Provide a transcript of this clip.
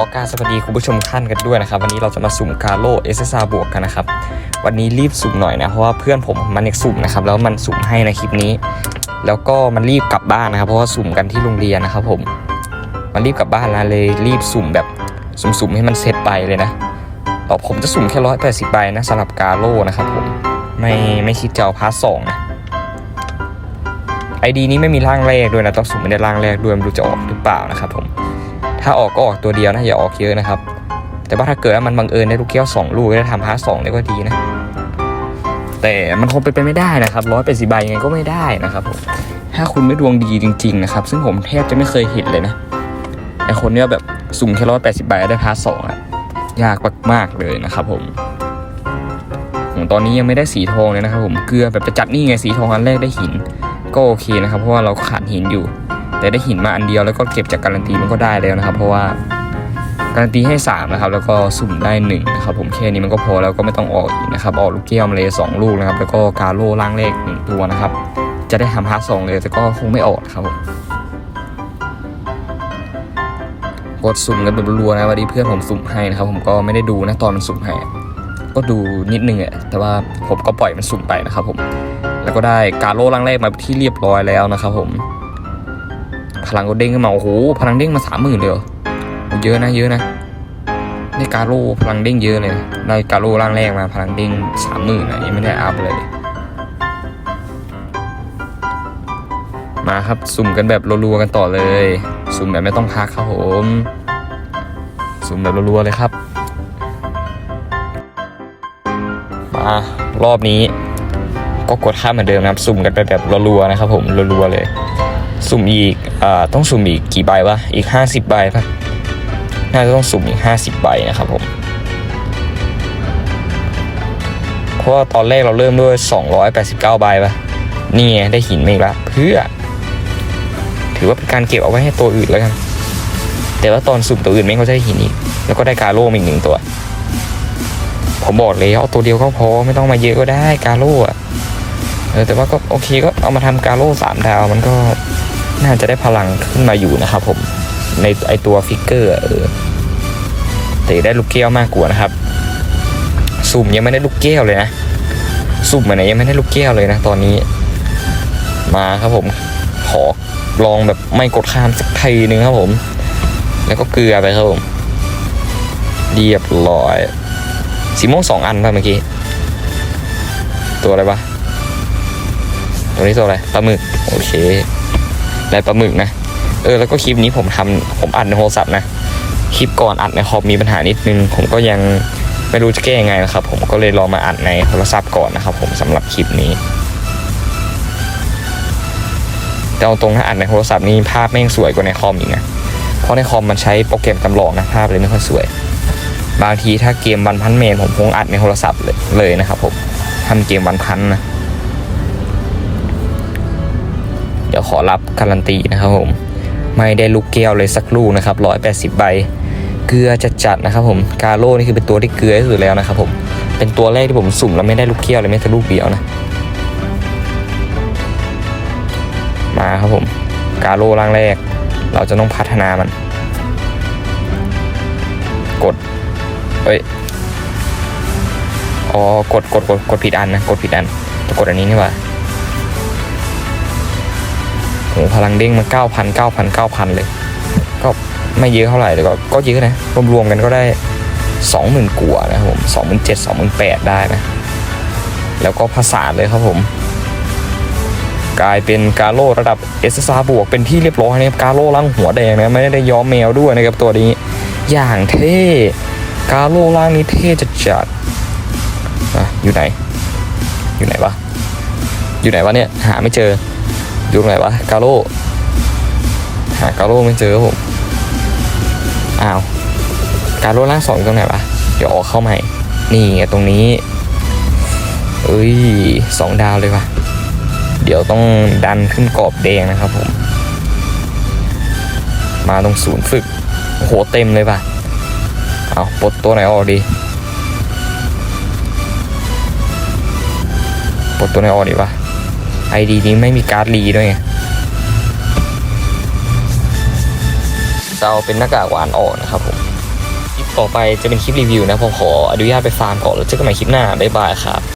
อการสวัสดีคุณผู้ชมท่านกันด้วยนะครับ วันนี้เราจะมาสุ่มการ์โลเอสซาบวกกันนะครับ วันนี้รีบสุ่มหน่อยนะ เพราะว่าเพื่อนผมมันเอกสุ่มนะครับ แล้วมันสุ่มให้ในคลิปนี้ แล้วก็มันรีบกลับบ้านนะครับ เพราะว่าสุ่มกันที่โรงเรียนนะครับผม มันรีบกลับบ้านแล้วเลยรีบสุ่มแบบสุ่มๆให้มันเสร็จไปเลยนะต่อผมจะสุ่มแค่ร้อยแปดสิบใบนะสำหรับการ์โลนะครับผม ไม่ไม่คิดจะเอาพาร์ทสองนะไอดีนี้ไม่มีร่างแรกด้วยนะต้องสุ่มไม่ได้ร่างแรกด้วยไม่รู้จะออกหรือเปล่านะครับผม ถ้าออกก็ออกตัวเดียวนะอย่าออกเยอะนะครับ แต่ว่าถ้าเกิดว่ามันบังเอิญได้ลูกแก้วสองลูกแล้วทำพาร์ทสองเนี่ยก็ดีนะ แต่มันคงเป็นไปไม่ได้นะครับร้อยเป็นสิบใบยังไงก็ไม่ได้นะครับผมถ้าคุณไม่ดวงดีจริง ๆ นะครับ ซึ่งผมแทบจะไม่เคยเห็นเลยนะไอคนเนี้ยแบบสุ่มแค่ร้อยแปดสิบใบได้พาร์ทสองอะยากมากๆเลยนะครับผมผมตอนนี้ยังไม่ได้สีทองเลยนะครับผมเกลือแบบจะจัดนี่ไงสีทองอันแรกได้หิน ก็โอเคนะครับ เพราะว่าเราขาดหินอยู่ แต่ได้หินมาอันเดียวแล้วก็เก็บจากการันตีมันก็ได้แล้วนะครับ เพราะว่าการันตีให้ 3 นะครับ แล้วก็สุ่มได้1นะครับผมแค่นี้มันก็พอแล้วก็ไม่ต้องออกอีกนะครับ ออกลูกแก้วมาเลยสองลูกนะครับ แล้วก็กาโล่ล่างเลขหนึ่งตัวนะครับ จะได้ทำพาร์ทสองเลยแต่ก็คงไม่ออกนะครับผมกดสุ่มกันแบบรัวนะวันนี้เพื่อนผมสุ่มให้นะครับ ผมก็ไม่ได้ดูนะตอนมันสุ่มให้ก็ดูนิดนึงอะแต่ว่าผมก็ปล่อยมันสุ่มไปนะครับผมแล้วก็ได้กาโล่ล่างแรกมาที่เรียบร้อยแล้วนะครับผม พลังก็เด้งขึ้นมา โอ้โห พลังเด้งมาสามหมื่นเลยเหรอเยอะนะเยอะนะได้กาโล่พลังเด้งเยอะเลยนะได้กาโล่ร่างแรกมาพลังเด้งสามหมื่นนะยังไม่ได้อัพเลย มาครับสุ่มกันแบบรัวๆกันต่อเลย สุ่มแบบไม่ต้องพักครับผม สุ่มแบบรัวๆเลยครับ มารอบนี้ก็กดข้ามเหมือนเดิมนะครับ สุ่มกันไปแบบรัวๆนะครับผมรัวๆเลย สุ่มอีกอ่าต้องสุ่มอีกกี่ใบวะอีก 50 ใบปะน่าจะต้องสุ่มอีก 50 ใบนะครับผมเพราะว่าตอนแรกเราเริ่มด้วย 289 ใบปะนี่ไงได้หินมาอีกแล้วเพื่อ ถือว่าเป็นการเก็บเอาไว้ให้ตัวอื่นแล้วกันแต่ว่าตอนสุ่มตัวอื่นไม่เขาจะได้หินอีกแล้วก็ได้กาโล่อีกหนึ่งตัว ผมบอกเลยเอาตัวเดียวก็พอไม่ต้องมาเยอะก็ได้กาโล่อะ เออแต่ว่าก็โอเคก็เอามาทำกาโล่สามดาวมันก็น่าจะได้พลังขึ้นมาอยู่นะครับผมในไอตัวฟิกเกอร์เออแต่ได้ลูกแก้วมากกว่านะครับ สุ่มยังไม่ได้ลูกแก้วเลยนะสุ่มมาไหนยังไม่ได้ลูกแก้วเลยนะ ตอนนี้ มาครับผมขอลองแบบไม่กดข้ามสักทีนึงครับผม แล้วก็เกลือไปครับผมเรียบร้อยสีม่วงสองอันป่ะเมื่อกี้ ตัวอะไรปะ ตัวนี้ตัวอะไรปลาหมึกโอเคได้ปลาหมึกนะ เออแล้วก็คลิปนี้ผมทำผมอัดในโทรศัพท์นะคลิปก่อนอัดในคอมมีปัญหานิดนึง ผมก็ยังไม่รู้จะแก้ยังไงนะครับ ผมก็เลยลองมาอัดในโทรศัพท์ก่อนนะครับ ผมสำหรับคลิปนี้แต่เอาตรงถ้าอัดในโทรศัพท์นี่ภาพแม่งสวยกว่าในคอมอีกนะ เพราะในคอมมันใช้โปรแกรมจำลองนะภาพเลยไม่ค่อยสวย บางทีถ้าเกมวันพันเมนผมคงอัดในโทรศัพท์เลยเลยนะครับผมทำเกมวันพันนะ เดี๋ยวขอรับการันตีนะครับผมไม่ได้ลูกแก้วเลยสักลูกนะครับร้อยแปดสิบใบ เกลือจะจัดนะครับผมกาโร่นี่คือเป็นตัวที่เกลือที่สุดแล้วนะครับผมเป็นตัวแรกที่ผมสุ่มแล้วไม่ได้ลูกแก้วเลยแม้แต่ลูกเดียวนะมาครับผมกาโร่ร่างแรก เราจะต้องพัฒนามัน กดเฮ้ยอ๋อกดกดกดกดผิดอันนะกดผิดอันกดอันนี้นี่หว่า โหพลังเด้งมันเก้าพันเก้าพันเก้าพันเลย ก็ไม่เยอะเท่าไหร่แต่ก็ก็เยอะนะรวมๆกันก็ได้สองหมื่นกว่านะครับผมสองหมื่นเจ็ดสองหมื่นแปดได้นะ แล้วก็ภาษาเลยครับผม กลายเป็นกาโลระดับเอสซาบวกเป็นที่เรียบร้อยนะครับกาโลล่างหัวแดงนะไม่ได้ย้อมแมวด้วยนะครับตัวนี้ อย่างเท่กาโลล่างนี้เท่จัดจัดออยู่ไหน อยู่ไหนวะอยู่ไหนวะเนี่ยหาไม่เจอ อยู่ไหนวะกาโร่หากาโร่ไม่เจอครับผมอ้าวกาโร่ล่างสองอยู่ตรงไหนวะเดี๋ยวออกเข้าใหม่ นี่ไงตรงนี้เอ้ยสองดาวเลยว่ะ เดี๋ยวต้องดันขึ้นกรอบแดงนะครับผม มาตรงศูนย์ฝึกโหเต็มเลยว่ะ เอาปลดตัวไหนออกดีปลดตัวไหนออกดีวะ ไอดีนี้ไม่มีการ์ดรีด้วยไงเราเป็นหน้ากากหวานอ่อนนะครับผมคลิปต่อไปจะเป็นคลิปรีวิวนะผมขออนุญาตไปฟาร์มก่อนแล้วเจอกันใหม่คลิปหน้าบ๊ายบายครับ